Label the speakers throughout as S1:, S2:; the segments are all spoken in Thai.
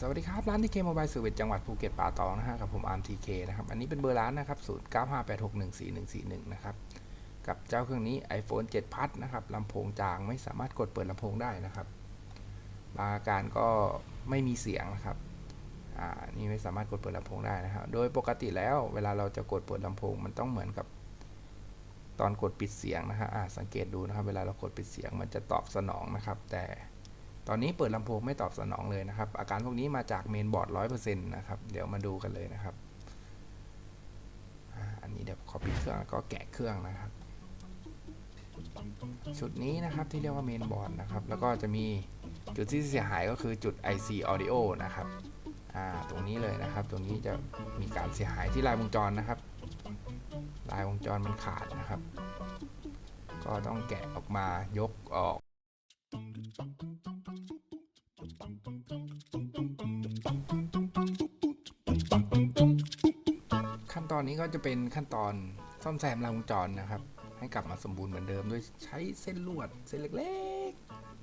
S1: สวัสดีครับ ร้านทีเคมบายเซอร์วิสจังหวัดภูเก็ตป่าตองนะฮะกับผมอาร์มทีเคนะครับ อันนี้เป็นเบอร์ร้านนะครับ0 9 5 8 6 1 4 1 4 1นะครับ กับเจ้าเครื่องนี้ iPhone 7พัดนะครับลำโพงจางไม่สามารถกดเปิดลำโพงได้นะครับบางอาการก็ไม่มีเสียงนะครับอ่านี่ไม่สามารถกดเปิดลำโพงได้นะครับ โดยปกติแล้วเวลาเราจะกดเปิดลำโพงมันต้องเหมือนกับตอนกดปิดเสียงนะฮะสังเกตดูนะครับ เวลาเรากดปิดเสียงมันจะตอบสนองนะครับ แต่ ตอนนี้เปิดลำโพงไม่ตอบสนองเลยนะครับ อาการพวกนี้มาจากเมนบอร์ดร้อยเปอร์เซ็นต์นะครับ เดี๋ยวมาดูกันเลยนะครับอ่าอันนี้เดี๋ยวขอปิดเครื่องแล้วก็แกะเครื่องนะครับ ชุดนี้นะครับที่เรียกว่าเมนบอร์ดนะครับ แล้วก็จะมีจุดที่เสียหายก็คือจุด IC Audio นะครับอ่าตรงนี้เลยนะครับ ตรงนี้จะมีการเสียหายที่ลายวงจรนะครับ ลายวงจรมันขาดนะครับ ก็ต้องแกะออกมายกออก อนนี้ก็จะเป็นขั้นตอนซ่อมแซมลายวงจรนะครับ ให้กลับมาสมบูรณ์เหมือนเดิมโดยใช้เส้นลวดเส้นเล็ก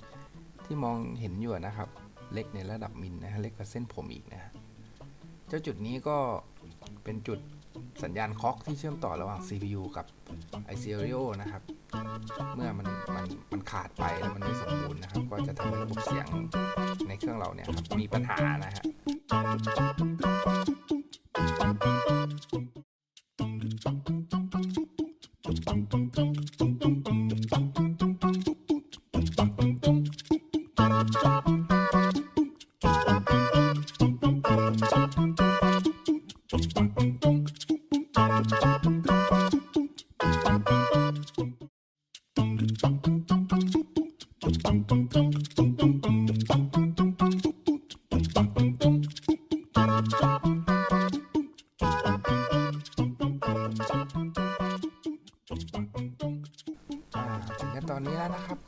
S1: ๆ ที่มองเห็นอยู่นะครับ เล็กในระดับมิลนะฮะเล็กกว่าเส้นผมอีกนะฮะเจ้าจุดนี้ก็เป็นจุดสัญญาณคล็อกที่เชื่อมต่อระหว่าง CPU กับ i c e r i o นะครับ เมื่อมันมันมันขาดไปแล้วมันไม่สมบูรณ์นะครับ ก็จะทำให้ระบบเสียงในเครื่องเราเนี่ยมีปัญหานะฮะ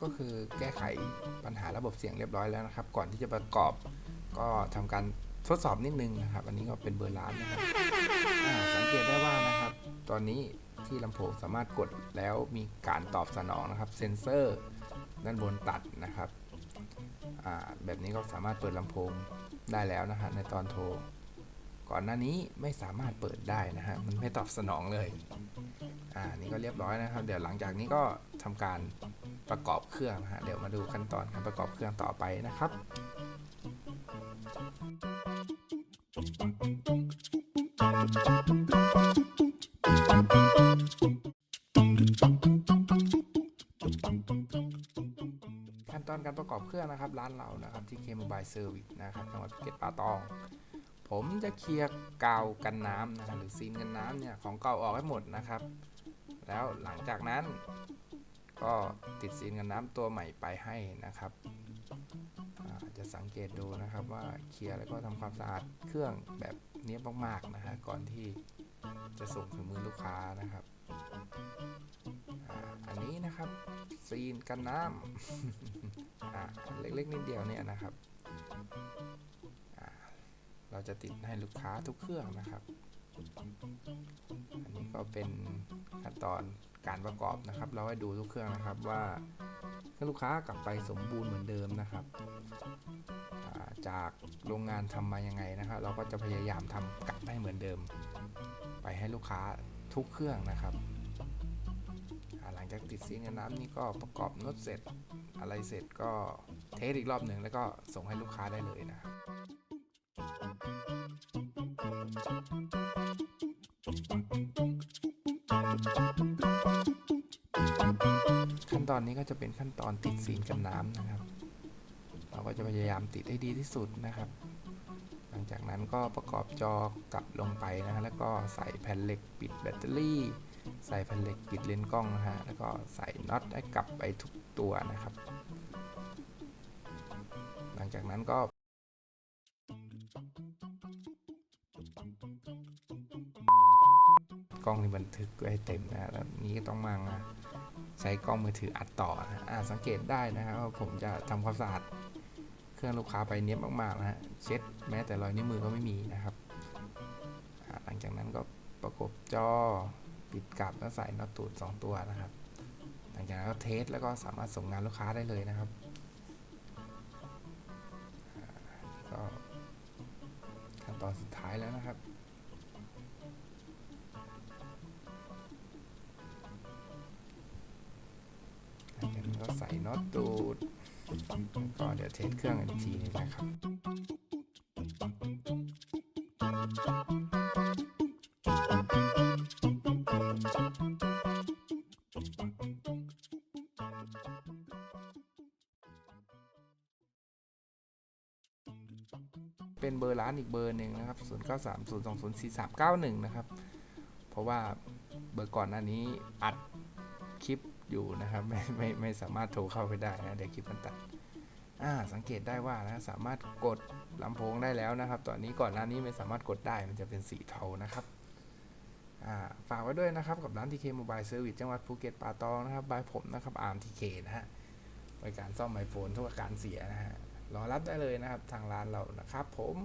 S1: ก็คือแก้ไขปัญหาระบบเสียงเรียบร้อยแล้วนะครับ ก่อนที่จะประกอบก็ทำการทดสอบนิดนึงนะครับ อันนี้ก็เป็นเบอร์ล้านนะครับสังเกตได้ว่านะครับ ตอนนี้ที่ลำโพงสามารถกดแล้วมีการตอบสนองนะครับ เซนเซอร์ด้านบนตัดนะครับแบบนี้ก็สามารถเปิดลำโพงได้แล้วนะฮะในตอนโทร ก่อนหน้านี้ไม่สามารถเปิดได้นะฮะ มันไม่ตอบสนองเลย อ่า นี่ก็เรียบร้อยนะครับ เดี๋ยวหลังจากนี้ก็ทำการประกอบเครื่องนะฮะ เดี๋ยวมาดูขั้นตอนการประกอบเครื่องต่อไปนะครับขั้นตอนการประกอบเครื่องนะครับ ร้านเรานะครับที่เคม b บ l e Service นะครับจังหวัดภูเก็ตป่าตอง ผมจะเคลียร์กาวกันน้ำนะฮะหรือซีนกันน้ำเนี่ยของเก่าออกให้หมดนะครับ แล้วหลังจากนั้น ก็ติดซีนกันน้ำตัวใหม่ไปให้นะครับจะสังเกตดูนะครับว่าเคลียร์แล้วก็ทำความสะอาดเครื่องแบบเนี้ยมากๆนะฮะก่อนที่จะส่งถึงมือลูกค้านะครับอันนี้นะครับซีนกันน้ำอ่าเล็กๆนิดเดียวเนี่ยนะครับ เราจะติดให้ลูกค้าทุกเครื่องนะครับ อันนี้ก็เป็นขั้นตอนการประกอบนะครับ เราให้ดูทุกเครื่องนะครับว่าถ้าลูกค้ากลับไปสมบูรณ์เหมือนเดิมนะครับ จากโรงงานทำมายังไงนะครับ เราก็จะพยายามทำกลับให้เหมือนเดิม ไปให้ลูกค้าทุกเครื่องนะครับหลังจากติดซิงค์กับน้ำนี่ก็ประกอบน็อตเสร็จอะไรเสร็จก็เทสอีกรอบหนึ่งแล้วก็ส่งให้ลูกค้าได้เลยนะครับ ขั้นตอนนี้ก็จะเป็นขั้นตอนติดซีกันน้ำนะครับ เราก็จะพยายามติดให้ดีที่สุดนะครับ หลังจากนั้นก็ประกอบจอกลับลงไปนะฮะแล้วก็ใส่แผ่นเหล็กปิดแบตเตอรี่ใส่แผ่นเหล็กปิดเลนส์กล้องนะฮะ แล้วก็ใส่น็อตให้กลับไปทุกตัวนะครับ หลังจากนั้นก็ ล้องที่บันทึกไว้ให้เต็มนะแล้วนี้ก็ต้องมาใช้กล้องมือถืออัดต่อนะอ่าสังเกตได้นะครับว่าผมจะทำความสะอาดเครื่องลูกค้าไปเนี้ยบมากๆนะฮะเช็ดแม้แต่รอยนิ้วมือก็ไม่มีนะครับ หลังจากนั้นก็ประกบจอปิดกลับแล้วใส่น็อตตูด2ตัวนะครับ หลังจากนั้นก็เทสแล้วก็สามารถส่งงานลูกค้าได้เลยนะครับก็ขั้นตอ่าก็แล้วนะครับ ก็ใส่น็อตตูด ก็เดี๋ยวเทสเครื่องอีกทีหนึงนะครับเป็นเบอร์ร้านอีกเบอร์หนึ่งนะครับ 0 9 3 0 2 0 4 3 9 1 นะครับ เพราะว่าเบอร์ก่อนหน้านี้อัดคลิป อยู่นะครับ ไม่ไม่ไม่สามารถโทรเข้าไปได้นะเดี๋ยวคลิปมันตัดอ่าสังเกตได้ว่านะสามารถกดลำโพงได้แล้วนะครับ ตอนนี้ก่อนหน้านี้ไม่สามารถกดได้มันจะเป็นสีเทานะครับอ่าฝากไว้ด้วยนะครับ กับร้าน TK Mobile Service จังหวัดภูเก็ตป่าตองนะครับบายผมนะครับอาร์ม TK นะฮะบริการซ่อมไอโฟนทุกอาการเสียนะฮะรอรับได้เลยนะครับทางร้านเรานะครับผม